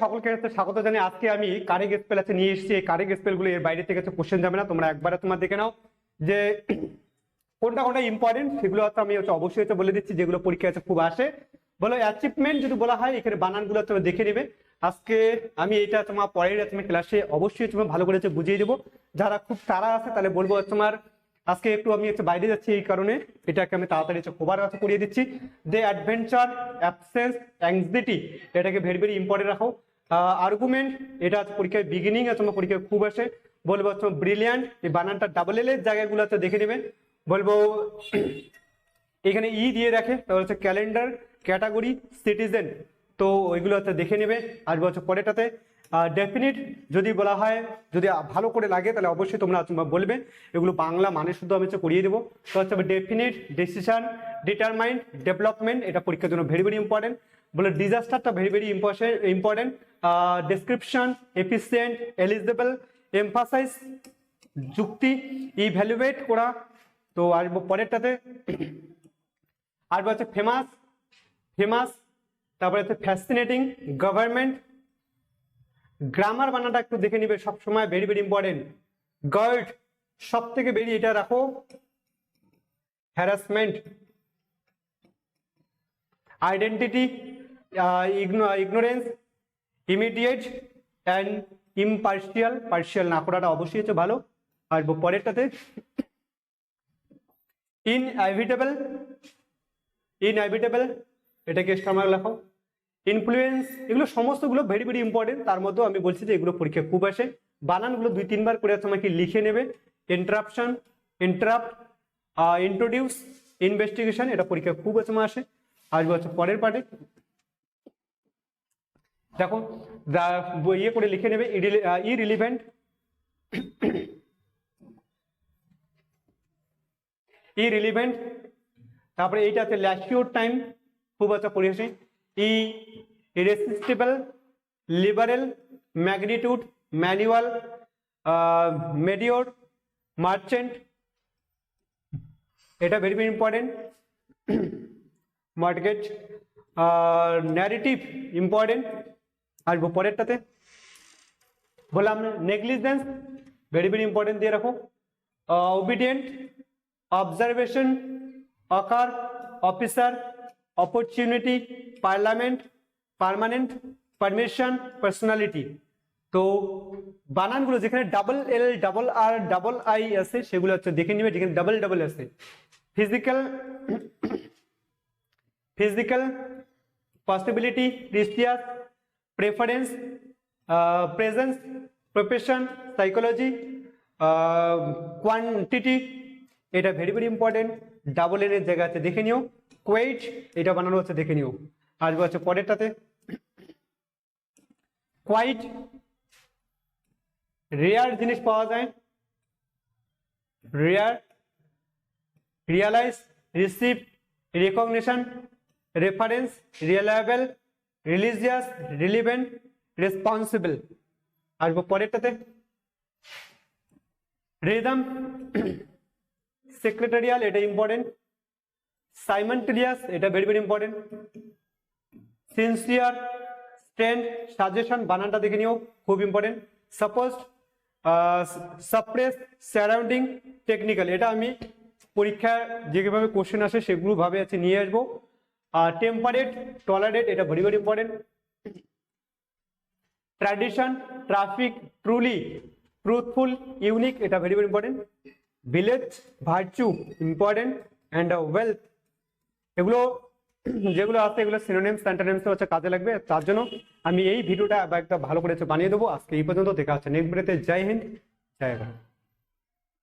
সকলকে স্বাগত আজকে আমি স্পেল আছে নিয়ে এসেছি। এই স্পেলগুলো এর বাইরে থেকে কোশ্চেন যাবে না, তোমরা একবারে তোমার দেখে নাও। যে কোনটা কোনটা ইম্পর্টেন্ট সেগুলো হচ্ছে আমি হচ্ছে অবশ্যই হচ্ছে বলে দিচ্ছি, যেগুলো পরীক্ষা আছে খুব আসে। বলো অ্যাচিভমেন্ট যদি বলা হয়, এখানে বানানগুলো তুমি দেখে নেবে। আজকে আমি এটা তোমার পরের তোমার ক্লাসে অবশ্যই তোমার ভালো করে বুঝিয়ে দেবো। যারা খুব তারা আছে তাহলে বলব তোমার আজকে একটু আমি হচ্ছে বাইরে যাচ্ছি এই কারণে। এটাকে আমি তাড়াতাড়ি খবর আছে করিয়ে দিচ্ছি। দে অ্যাডভেঞ্চার অ্যাবসেন্স অ্যাংজাইটি এটাকে ভেরি ভেরি ইম্পর্টেন্ট রাখো। আর্গুমেন্ট এটা পরীক্ষায় বিগিনিং আছে তোমার পরীক্ষায় খুব আসে। বলব হচ্ছে ব্রিলিয়ান্ট এই বানানটা ডাবল এল এর জায়গাগুলো হচ্ছে দেখে নেবে। বলব, এখানে ই দিয়ে রাখে তাহলে হচ্ছে ক্যালেন্ডার ক্যাটাগরি সিটিজেন তো ওইগুলো হচ্ছে দেখে নেবে আসবে হচ্ছে পরেরটাতে। ডেফিনিট যদি বলা হয়, যদি ভালো করে লাগে, তাহলে অবশ্যই তোমরা বলবে। এগুলো বাংলা মানে শুধু আমি হচ্ছে করিয়ে দেবো। তো হচ্ছে ডেফিনিট ডিসিশন ডিটারমাইন্ড ডেভেলপমেন্ট এটা পরীক্ষার জন্য ভেরি ভেরি ইম্পর্টেন্ট বলে ডিজাস্টারটা very very important description efficient eligible emphasize যুক্তি ইভ্যালুয়েট করা। তো আসব পরেরটাতে আসবে হচ্ছে ফেমাস ফেমাস তারপরে হচ্ছে ফ্যাসিনেটিং গভর্নমেন্ট গ্রামার বানাটা একটু দেখে নিবে সবসময় ভেরি ভেরি ইম্পর্টেন্ট গার্ড সব থেকে বেরিয়ে এটা রাখো। Harassment identity ignorance immediate and impartial partial না করাটা অবশ্যই হচ্ছে ভালো। আর পরেরটাতে ইনএভিটেবল ইনএভিটেবল এটাকে এক্সট্রা মার্ক লেখো ইনফ্লুয়েন্স এগুলো সমস্তগুলো ভেরি ভেরি ইম্পর্টেন্ট তার মধ্যেও আমি বলছি যে এগুলো পরীক্ষা খুব আসে। বানানগুলো দুই, তিনবার করে তোমাকে লিখে নেবে। ইন্টারাপশন ইন্টারাপ্ট ইন্ট্রোডিউস ইনভেস্টিগেশন এটা পরীক্ষা খুব সময় আসে। আসবে হচ্ছে পরের পার্টে। দেখো ইয়ে করে লিখে নেবে ইরিলিভেন্ট ইরিলিভেন্ট তারপরে এইটা আছে ল্যাশিওর টাইম খুব একটা ই irresistible liberal magnitude manual mediocre merchant এটা very very important mortgage narrative important আর পরেরটাতে। বললাম নেগলিজেন্স ভেরি ভেরি ইম্পর্টেন্ট দিয়ে রাখো। Obedient observation occur officer opportunity parliament permanent permission personality. তো বানানগুলো যেখানে double L double R double I আছে সেগুলো হচ্ছে দেখে নিবে যেখানে ডাবল ডাবল আছে physical physical possibility precious preference presence profession psychology uh, এটা ভেরি ভেরি ইম্পর্টেন্ট ডাবল এর এর জায়গাতে দেখে নিও। কোয়েট এটা বানানো হচ্ছে দেখে নিও। আসবে হচ্ছে পরেরটাতে কোয়াইট রেয়ার জিনিস পাওয়া যায়। Rare realize receive recognition reference reliable religious relevant responsible আসব পরেরটাতে রিদম সেক্রেটারিয়াল এটা ইম্পর্টেন্ট সাইমন্টেরিয়াস এটা very very important sincere strand suggestion বানানটা দেখে নিও, খুব important suppose suppress surrounding technical এটা আমি পরীক্ষা যেভাবে কোশ্চেন আসে সেগুলো ভাবে আছে নিয়ে আসব। আর টেম্পারেট টলারেট এটা very very important tradition traffic truly truthful unique এটা very very important village virtue important and wealth এগুলো যেগুলো আছে, এগুলো সিনোনিমস অ্যান্টোনিমস হচ্ছে কাজে লাগবে। তার জন্য আমি এই ভিডিওটা একটা ভালো করে বানিয়ে দেবো। আজকে এই পর্যন্ত, দেখা হচ্ছে নেক্সট ভিডিওতে জয় হিন্দ, জয় ভারত।